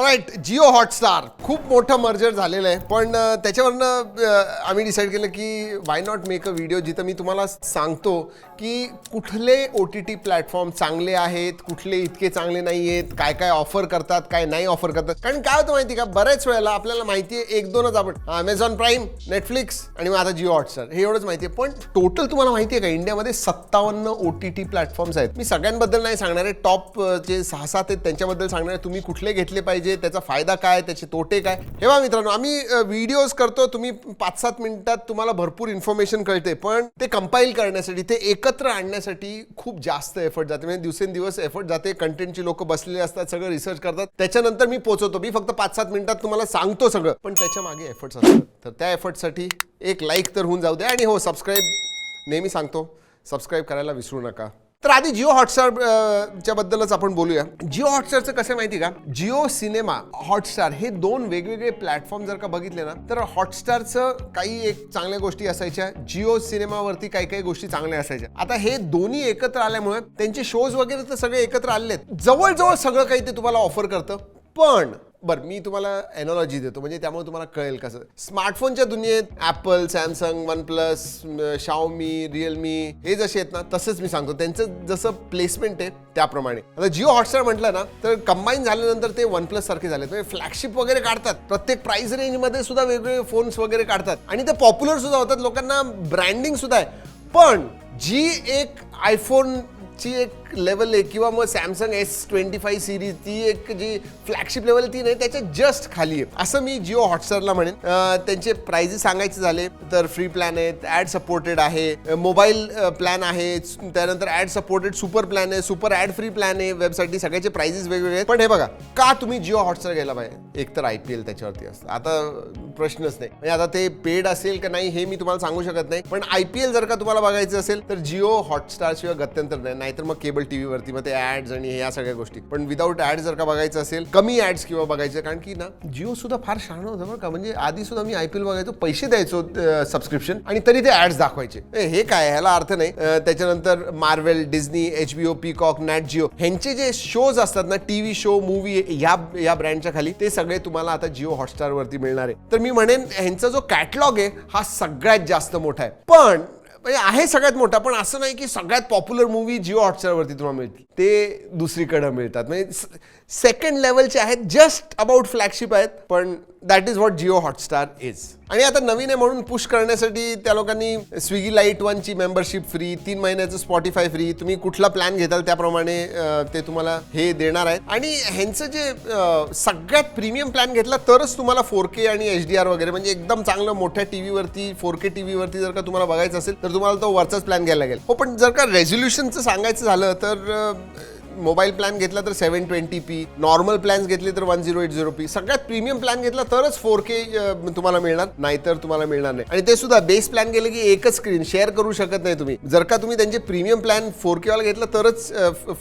All right. Right Jio Hotstar. खूप मोठं merger झालेलं आहे. पण त्याच्यावरनं आम्ही डिसाईड केलं की why not make a video जिथं मी तुम्हाला सांगतो की कुठले ओ टी टी प्लॅटफॉर्म चांगले आहेत कुठले इतके चांगले नाही आहेत काय काय ऑफर करतात काय नाही ऑफर करतात. कारण काय होतं माहिती का? बऱ्याच वेळेला आपल्याला माहिती आहे एक दोनच आपण अमेझॉन प्राईम नेटफ्लिक्स आणि मग आता जिओ हॉटस्टार हे एवढंच माहिती आहे. पण टोटल तुम्हाला माहिती आहे का? इंडियामध्ये सत्तावन्न ओ टी टी प्लॅटफॉर्म्स आहेत. मी सगळ्यांबद्दल नाही सांगणार आहे. टॉप जे सहा सात आहेत त्यांच्याबद्दल सांगणार आहे. तुम्ही कुठले घेतले पाहिजेत? त्याचा फायदा काय त्याचे तोटे काय? हे मित्रांनो आम्ही व्हिडिओज करतो तुम्ही पाच सात मिनिटात तुम्हाला भरपूर इन्फॉर्मेशन कळते पण ते कंपाईल करण्यासाठी ते एकत्र आणण्यासाठी खूप जास्त एफर्ट जाते. म्हणजे दिवसेंदिवस एफर्ट जाते कंटेंटची लोक बसलेले असतात सगळं रिसर्च करतात. त्याच्यानंतर मी पोहोचवतो. मी फक्त पाच सात मिनिटात तुम्हाला सांगतो सगळं. पण त्याच्यामागे एफर्ट्स असतात तर त्या एफर्टसाठी एक लाईक तर होऊन जाऊ दे. आणि हो सबस्क्राईब नेहमी सांगतो. सबस्क्राईब करायला विसरू नका. तर आधी जिओ हॉटस्टार च्या बद्दलच आपण बोलूया. जिओ हॉटस्टारचं कसं आहे माहिती का? जिओ सिनेमा हॉटस्टार हे दोन वेगवेगळे प्लॅटफॉर्म जर का बघितले ना तर हॉटस्टारचं काही एक चांगल्या गोष्टी असायच्या जिओ सिनेमावरती काही काही गोष्टी चांगल्या असायच्या. आता हे दोन्ही एकत्र आल्यामुळे त्यांचे शोज वगैरे तर सगळे एकत्र आलेले आहेत. जवळजवळ सगळं काही ते तुम्हाला ऑफर करतं. पण बरं मी तुम्हाला एनॉलॉजी देतो म्हणजे त्यामुळे तुम्हाला कळेल कसं. स्मार्टफोनच्या दुनियेत Apple Samsung one plus Xiaomi Realme हे जसे आहेत ना तसंच मी सांगतो. त्यांचं जसं प्लेसमेंट आहे त्याप्रमाणे. आता जिओ हॉटस्टार म्हटलं ना तर कंबाईन झाल्यानंतर ते वन प्लस सारखे झाले म्हणजे फ्लॅगशिप वगैरे काढतात. प्रत्येक प्राइस रेंजमध्ये सुद्धा वेगवेगळे फोन्स वगैरे काढतात. आणि ते पॉप्युलर सुद्धा होतात लोकांना ब्रँडिंग सुद्धा आहे. पण जी एक आयफोनची एक लेवल आहे किंवा मग Samsung S twenty five series ती एक जी फ्लॅगशिप लेवल ती नाही त्याच्या जस्ट खाली आहे. असं मी जिओ हॉटस्टारला म्हणेन. त्यांचे प्राइजेस सांगायचे झाले तर फ्री प्लॅन आहेत ॲड सपोर्टेड आहे मोबाईल प्लॅन आहे त्यानंतर ॲड सपोर्टेड सुपर प्लॅन आहे सुपर ॲड फ्री प्लॅन आहे वेबसाईटसाठी सगळ्याचे प्राइजेस वेगवेगळे आहेत. पण हे बघा का तुम्ही जिओ हॉटस्टार घ्यायला पाहिजे? एक तर आय पी एल त्याच्यावरती असतं. आता प्रश्नच नाही. म्हणजे आता ते पेड असेल का नाही हे मी तुम्हाला सांगू शकत नाही. पण आय पी एल जर का तुम्हाला बघायचं असेल तर जिओ हॉटस्टार शिवाय गत्यंतर नाही. नाहीतर मग केबल टीव्ही वरती मग ते ऍड्स आणि या सगळ्या गोष्टी. पण विदाऊट ऍड जर का बघायचं असेल कमी ऍड्स किंवा बघायचं कारण की ना जिओ सुद्धा फार शहाणं होतं बरं का. म्हणजे आधी सुद्धा मी आय पी एल बघायचो पैसे द्यायचो सबस्क्रिप्शन आणि तरी ते ऍड्स दाखवायचे. हे काय ह्याला अर्थ नाही. त्याच्यानंतर Marvel Disney H B O Peacock Nat Geo ह्यांचे जे शोज असतात ना टीव्ही शो मूवी या या ब्रँडच्या खाली ते सगळे तुम्हाला आता जिओ हॉटस्टार वरती मिळणार आहे. तर मी म्हणेन ह्यांचा जो कॅटलॉग आहे हा सगळ्यात जास्त मोठा आहे. पण म्हणजे आहे सगळ्यात मोठा पण असं नाही की सगळ्यात पॉप्युलर मूवी जिओ हॉटस्टारवरती तुम्हाला मिळतील. ते दुसरीकडं मिळतात. म्हणजे सेकंड लेवलचे आहेत जस्ट अबाउट फ्लॅगशिप आहेत पण that is what Jio Hotstar is आणि आता नवीन आहे म्हणून पुश करण्यासाठी त्या लोकांनी स्विगी लाइट वनची मेंबरशिप फ्री तीन महिन्याचं स्पॉटीफाय फ्री तुम्ही कुठला प्लॅन घेताल त्याप्रमाणे ते तुम्हाला हे देणार आहेत. आणि ह्यांचं जे सगळ्यात प्रीमियम प्लॅन घेतला तरच तुम्हाला फोर के आणि एच डी आर वगैरे म्हणजे एकदम चांगलं मोठ्या टी व्हीवरती फोर के टी व्हीवरती जर का तुम्हाला बघायचं असेल तर तुम्हाला तो वरचाच प्लॅन घ्यायला लागेल. हो पण जर का रेझोल्युशनचं सांगायचं झालं तर मोबाईल प्लॅन घेतला तर seven twenty P normal plans घेतले तर one zero eight zero P. सगळ्यात प्रीमियम प्लॅन घेतला तरच फोर के तुम्हाला मिळणार नाहीतर तुम्हाला मिळणार नाही. आणि ते सुद्धा बेस प्लॅन गेले की एकच स्क्रीन शेअर करू शकत नाही तुम्ही. जर का तुम्ही त्यांचे प्रीमियम प्लॅन फोर केवाला घेतला तरच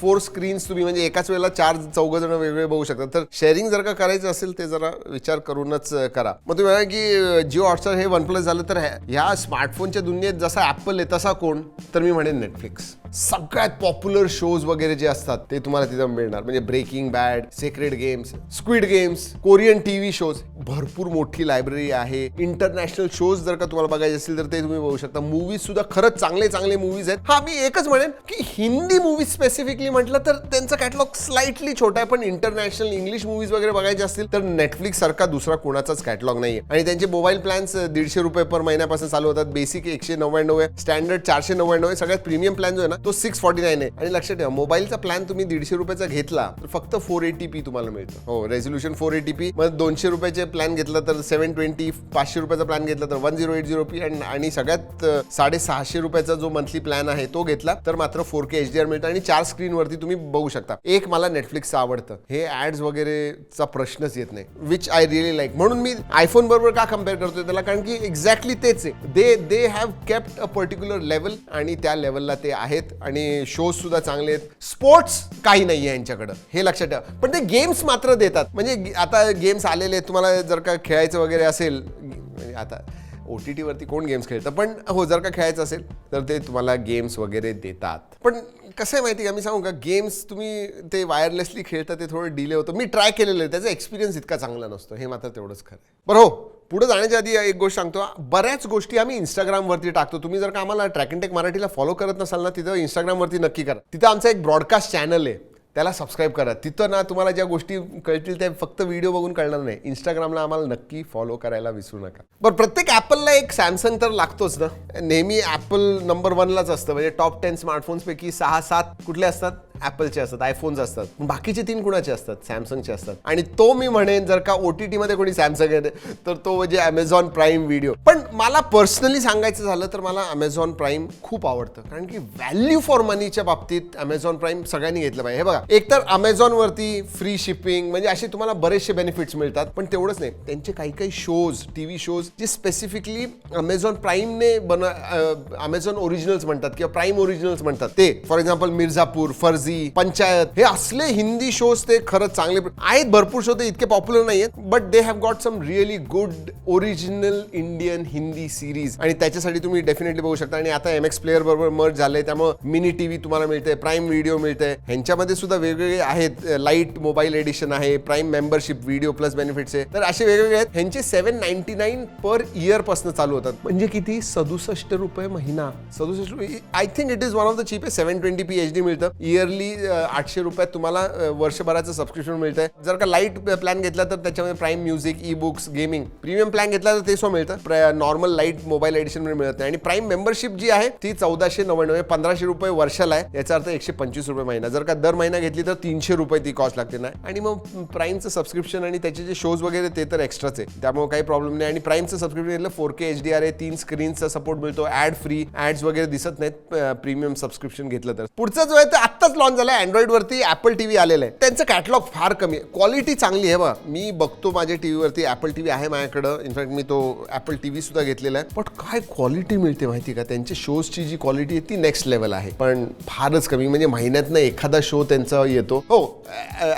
फोर स्क्रीन्स तुम्ही म्हणजे एकाच वेळेला चार चौघ जण वेगवेगळे बघू शकता. तर शेअरिंग जर का करायचं असेल ते जरा विचार करूनच करा. मग तुम्ही म्हणा की जिओ हॉटस्टार हे वन प्लस झालं तर ह्या- ह्या स्मार्टफोनच्या दुनियेत जसा ॲपल आहे तसा कोण? तर मी म्हणेन नेटफ्लिक्स सगळ्यात पॉप्युलर शोज वगैरे जे असतात ते तुम्हाला तिथं मिळणार. म्हणजे Breaking Bad Sacred Games Squid Games Korean TV shows भरपूर मोठी लायब्ररी आहे. इंटरनॅशनल शोज जर का तुम्हाला बघायचे असतील तर ते तुम्ही बघू शकता. मूवीज सुद्धा खरंच चांगले चांगले मूवीज आहेत. हा मी एकच म्हणेन की हिंदी मूवीज स्पेसिफिकली म्हटलं तर त्यांचं कॅटलॉग स्लाइटली छोटा आहे पण इंटरनॅशनल इंग्लिश मूवीज वगैरे बघायचे असतील तर नेटफ्लिक्स सारखा दुसरा कोणाचाच कॅटलॉग नाही आणि त्यांचे मोबाईल प्लॅन्स दीडशे रुपये पर महिन्यापासून चालू होतात. बेसिक एकशे नव्याण्णव आहे स्टँडर्ड चारशे नव्याण्णव आहे. सगळ्यात प्रीमियम प्लॅन जो आहे ना तो सिक्स फॉर्टी नाईन आहे. आणि लक्षात ठेवा मोबाईलचा प्लॅन तुम्ही दीडशे रुपयाचा घेतला तर फक्त फोर एटी पी तुम्हाला मिळतं. हो रेझोल्युशन फोर एटी पी मग दोनशे रुपयाचे प्लॅन घेतला तर सेव्हन ट्वेंटी पाचशे रुपयाचा प्लॅन घेतला तर one zero eight zero P आणि आणि सगळ्यात साडेसहाशे रुपयाचा जो मंथली प्लॅन आहे तो घेतला तर मात्र four K H D R मिळतं. आणि चार स्क्रीनवरती तुम्ही बघू शकता. एक मला नेटफ्लिक्सचं आवडतं. हे ऍड्स वगैरेचा प्रश्नच येत नाही. विच आय रिअली लाईक म्हणून मी आयफोन बरोबर का कंपेअर करतोय त्याला? कारण की एक्झॅक्टली तेच आहे. They they have kept a particular level आणि त्या लेवलला ते आहेत. आणि शोज सुद्धा चांगले आहेत. स्पोर्ट्स काही नाही आहे यांच्याकडं हे लक्षात ठेवा. पण ते गेम्स मात्र देतात. म्हणजे आता गेम्स आलेले आहेत तुम्हाला जर का खेळायचं वगैरे असेल म्हणजे आता ओ टी टीवरती कोण गेम्स खेळतं? पण हो जर का खेळायचं असेल तर ते तुम्हाला गेम्स वगैरे देतात. पण कसं आहे माहिती का? मी सांगू का? गेम्स तुम्ही ते वायरलेसली खेळता ते थोडं डिले होतं. मी ट्राय केलेलं आहे. त्याचा एक्सपिरियन्स इतका चांगला नसतो. हे मात्र तेवढंच खरं आहे. बरं हो पुढे जाण्याच्या आधी एक गोष्ट सांगतो बऱ्याच गोष्टी आम्ही इंस्टाग्रामवरती टाकतो. तुम्ही जर का आम्हाला ट्रॅक अँड टेक मराठीला फॉलो करत नसाल ना तिथं इंस्टाग्रामवरती नक्की करा. तिथं आमचा एक ब्रॉडकास्ट चॅनल आहे. त्याला सबस्क्राईब करा. तिथं ना तुम्हाला ज्या गोष्टी कळतील त्या फक्त व्हिडिओ बघून कळणार नाही. इंस्टाग्रामला आम्हाला नक्की फॉलो करायला विसरू नका. बरं प्रत्येक ॲपलला एक सॅमसंग तर लागतोच ना? नेहमी ॲपल नंबर वनलाच असतं. म्हणजे टॉप टेन स्मार्टफोन्सपैकी सहा सात कुठले असतात? ॲपलचे असतात आयफोन्स असतात बाकीचे तीन कुणाचे असतात? सॅमसंगचे असतात. आणि तो मी म्हणेन जर का ओ टी टीमध्ये कोणी सॅमसंग येते तर तो म्हणजे अमेझॉन प्राईम व्हिडिओ पण मला पर्सनली सांगायचं झालं तर मला अमेझॉन प्राईम खूप आवडतं. कारण की व्हॅल्यू फॉर मनीच्या बाबतीत अमेझॉन प्राईम सगळ्यांनी घेतलं पाहिजे. हे बघा एक तर अमेझॉनवरती फ्री शिपिंग म्हणजे असे तुम्हाला बरेचसे बेनिफिट्स मिळतात पण तेवढंच नाही. त्यांचे काही काही शोज टी व्ही शोज जे स्पेसिफिकली अमेझॉन प्राईमने बन अमेझॉन ओरिजिनल्स म्हणतात किंवा प्राईम ओरिजिनल्स म्हणतात ते. फॉर एक्झाम्पल मिर्झापूर फर्जी पंचायत हे असले हिंदी शोज ते खरंच चांगले आहेत भरपूर शो ते इतके पॉप्युलर नाही आहेत but they have got some really good original Indian Hindi series आणि त्याच्यासाठी तुम्ही डेफिनेटली बघू शकता. आणि आता एम एक्स प्लेअर बरोबर मर्ज झालंय त्यामुळे मिनी टीव्ही तुम्हाला मिळते प्राईम व्हिडिओ मिळते ह्यांच्यामध्ये सुद्धा वेगवेगळे आहेत. लाइट मोबाईल एडिशन आहे Prime membership video plus benefits आहे. तर असे वेगवेगळे आहेत. ह्यांचे सेव्हन नाईन्टी नाईन पर इयरपासून चालू होतात. म्हणजे किती? सदुसष्ट रुपये महिना. सदुसष्ट I think it is one of the cheap seven twenty P H D मिळतं. इयरली आठशे रुपयात तुम्हाला वर्षभराचं सबस्क्रिप्शन मिळतंय. जर का लाइट प्लॅन घेतला तर त्याच्यामध्ये Prime music E books gaming premium plan घेतला तर ते सो मिळतं. नॉर्मल लाइट मोबाईल एडिशन मिळत नाही. आणि प्राईम मेंबरशिप जी आहे ती चौदाशे नव्याण्णव पंधराशे रुपये वर्षाला आहे. याचा अर्थ एकशे पंचवीस रुपये महिना. जर का दर महिना घेतली तर तीनशे रुपये ती कॉस्ट लागते ना. आणि मग प्राईमचं सबस्क्रिप्शन आणि त्याचे जे शोज वगैरे ते तर एक्स्ट्राच आहे. त्यामुळे काही प्रॉब्लेम नाही. आणि प्राईमचं सबस्क्रिप्शन घेतलं four K H D R आहे. तीन स्क्रीनचा सपोर्ट मिळतो. ऍड फ्री ऍड्स वगैरे दिसत नाहीत प्रीमियम सबस्क्रिप्शन घेतलं तर. पुढचा जो आहे तर आत्ताच लॉन्च झाला अँड्रॉइड वरती ऍपल टीव्ही आलेलं आहे. त्यांचं कॅटलॉग फार कमी आहे. क्वालिटी चांगली आहे बा. मी बघतो माझ्या टीव्हीवरती ऍपल टीव्ही आहे माझ्याकडं. इनफॅक्ट मी तो ऍपल टीव्ही सुद्धा घेतलेला आहे. पण काय क्वालिटी मिळते माहिती का? त्यांच्या शोजची जी क्वालिटी आहे ती नेक्स्ट लेवल आहे. पण फारच कमी. म्हणजे महिन्यातनं एखादा शो त्यांचा येतो. हो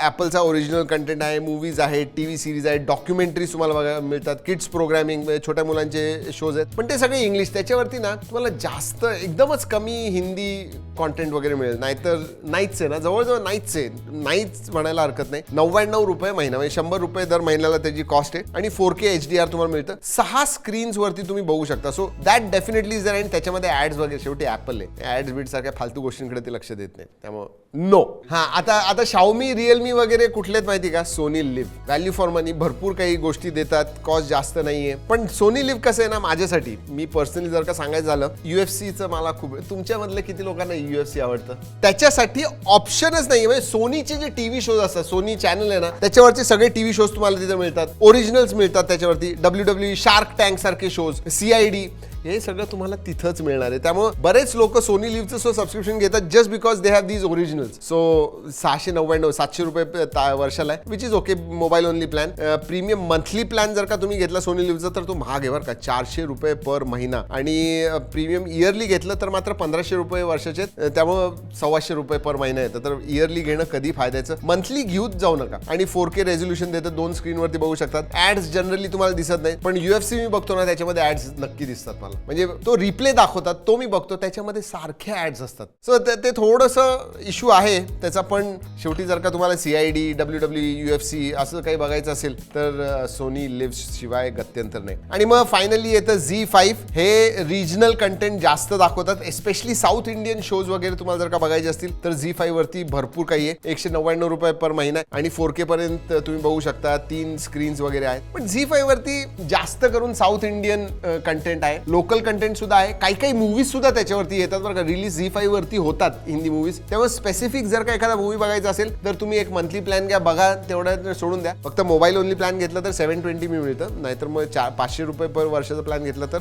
ऍपलचा ओरिजिनल कंटेंट आहे मूवीज आहे टीव्ही सिरीज आहे डॉक्युमेंटरीज तुम्हाला बघायला मिळतात. किड्स प्रोग्रामिंग छोट्या मुलांचे शोज आहेत. पण ते सगळे इंग्लिश त्याच्यावरती ना तुम्हाला जास्त एकदमच कमी हिंदी कॉन्टेंट वगैरे मिळेल. नाहीतर नाहीच आहे ना जवळजवळ नाहीच आहे नाहीच म्हणायला हरकत नाही. नव्याण्णव रुपये महिना म्हणजे शंभर रुपये दर महिन्याला त्याची कॉस्ट आहे. आणि four K H D R तुम्हाला मिळतं. सहा स्क्रीन्सवरती तुम्ही बघू शकता. सो दॅट डेफिनेटली इज आणि त्याच्यामध्ये ऍड्स वगैरे शेवटी ॲपल आहे. ॲड्स बीड सारख्या फालतू गोष्टींकडे ते लक्ष देत नाही. त्यामुळे नो हा आता आता शाओमी रिअलमी वगैरे कुठलेत माहिती का? Sony Liv value for money भरपूर काही गोष्टी देतात. कॉस्ट जास्त नाहीये. पण सोनी लिव्ह कसं आहे ना माझ्यासाठी मी पर्सनली जर का सांगायचं झालं युएफसीचं मला खूप तुमच्यामधले किती लोकांना युएफसी आवडतं? त्याच्यासाठी ऑप्शनच नाही म्हणजे सोनीचे जे टीव्ही शोज असतात सोनी चॅनल आहे ना त्याच्यावरचे सगळे टीव्ही शोज तुम्हाला तिथे मिळतात. ओरिजिनल्स मिळतात त्याच्यावरती. डब्ल्यू डब्ल्यू शार्क टँक सारखे शोज सीआयडी हे सगळं तुम्हाला तिथंच मिळणार आहे. त्यामुळे बरेच लोक सोनी लिव्हचं सो सबस्क्रिप्शन घेतात just because they have these originals so सहाशे नव्याण्णव सातशे रुपये ता- वर्षाला आहे which is okay mobile only plan premium monthly plan जर का तुम्ही घेतला सोनी लिव्हचा तर तो महाग आहे बरं का चारशे रुपये पर महिना. आणि प्रीमियम इयरली घेतलं तर मात्र पंधराशे रुपये वर्षाचे त्यामुळं सव्वाशे रुपये पर महिना येतं. तर इयरली घेणं कधी फायद्याचं? मंथली घेऊच जाऊ नका. आणि फोर के रेझोल्युशन देतं दोन स्क्रीनवरती बघू शकतात. ऍड्स जनरली तुम्हाला दिसत नाही. पण युएफसी मी बघतो ना त्याच्यामध्ये ऍड्स नक्की दिसतात मला. म्हणजे तो रिप्ले दाखवतात तो मी बघतो त्याच्यामध्ये सारखे ऍड्स असतात. सो ते थोडंसं इश्यू आहे त्याचा पण शेवटी जर का तुम्हाला C I D W W U F C असं काही बघायचं असेल तर सोनी लिव्ह शिवाय गत्यंतर नाही. आणि मग फायनली येतं झी फाईव्ह हे रिजनल कंटेंट जास्त दाखवतात एस्पेशली साऊथ इंडियन शोज वगैरे तुम्हाला जर का बघायचे असतील तर झी फाईव्ह वरती भरपूर काही आहे. एकशे नव्याण्णव रुपये पर महिना आणि फोर के पर्यंत तुम्ही बघू शकता तीन स्क्रीन्स वगैरे आहेत. पण झी फाईव्ह वरती जास्त करून साऊथ इंडियन कंटेंट आहे. लोकल कंटेंट सुद्धा आहे. काही काही मूवीज सुद्धा त्याच्यावरती येतात बरं का. रिलीज झी फाईव्ह वरती होतात हिंदी मूवीज त्यामुळे स्पेसिफिक जर का एखादा मूवी बघायचा असेल तर तुम्ही एक मंथली प्लॅन घ्या बघा तेवढ्या सोडून द्या. फक्त मोबाईल ओनली प्लॅन घेतला तर सेव्हन ट्वेंटी मी मिळतं नाहीतर मग चार पाचशे रुपये पर वर्षाचा प्लॅन घेतला तर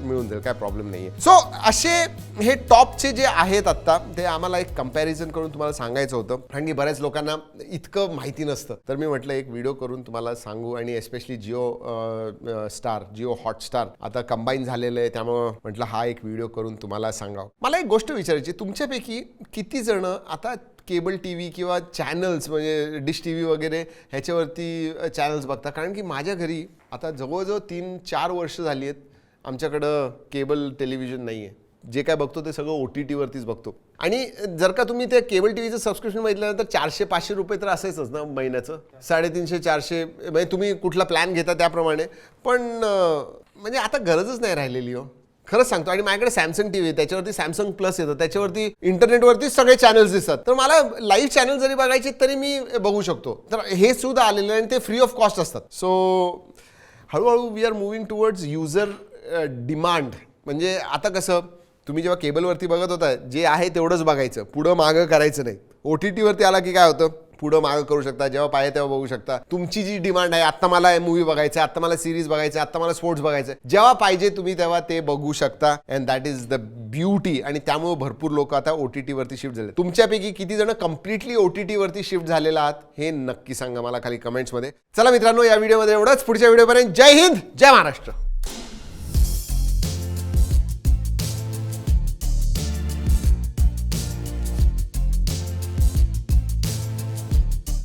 मिळून जाईल. काय प्रॉब्लेम नाही आहे सो असे हे टॉपचे जे आहेत आत्ता ते आम्हाला एक कंपॅरिझन करून तुम्हाला सांगायचं होतं. कारण की बऱ्याच लोकांना इतकं माहिती नसतं. तर मी म्हटलं एक व्हिडिओ करून तुम्हाला सांगू. आणि especially Jio star Jio Hotstar आता कंबाईन झालेलं आहे त्यामुळं म्हटलं हा एक व्हिडिओ करून तुम्हाला सांगावं. मला एक गोष्ट विचारायची तुमच्यापैकी किती जण आता केबल टी व्ही किंवा चॅनल्स म्हणजे डिश टी व्ही वगैरे ह्याच्यावरती चॅनल्स बघता कारण की माझ्या घरी आता जवळजवळ तीन चार वर्ष झाली आहेत आमच्याकडं केबल टेलिव्हिजन नाही आहे जे काय बघतो ते सगळं ओ टी टीवरतीच बघतो. आणि जर का तुम्ही ते केबल टी व्हीचं सबस्क्रिप्शन बघितल्यानंतर चारशे पाचशे रुपये तर असायचंच ना महिन्याचं. साडेतीनशे चारशे म्हणजे तुम्ही कुठला प्लॅन घेता त्याप्रमाणे. पण म्हणजे आता गरजच नाही राहिलेली हो. खरंच सांगतो. आणि माझ्याकडे सॅमसंग टी व्ही त्याच्यावरती सॅमसंग प्लस येतं. त्याच्यावरती इंटरनेटवरती सगळे चॅनल्स दिसतात. तर मला लाईव्ह चॅनल जरी बघायचे तरी मी बघू शकतो. तर हे सुद्धा आलेलं आहे आणि ते फ्री ऑफ कॉस्ट असतात. सो हळूहळू we are moving towards user demand म्हणजे आता कसं तुम्ही जेव्हा केबलवरती बघत होता जे आहे तेवढंच बघायचं. पुढं मागं करायचं नाही. ओ टी टीवरती आला की काय होतं? पुढं मागं करू शकता जेव्हा पाहिजे तेव्हा बघू शकता. तुमची जी डिमांड आहे आत्ता मला मूवी बघायचं आत्ता मला सिरीज बघायचं आत्ता मला स्पोर्ट्स बघायचं जेव्हा पाहिजे तुम्ही तेव्हा ते बघू शकता. And that is the beauty आणि त्यामुळे भरपूर लोक आता ओ टी टीवरती शिफ्ट झाले तुमच्यापैकी किती जण कम्प्लिटली ओ टी टीवरती शिफ्ट झालेला आहात हे नक्की सांगा मला खाली कमेंट्समध्ये चला मित्रांनो या व्हिडिओमध्ये एवढंच. पुढच्या व्हिडिओपर्यंत जय हिंद जय महाराष्ट्र.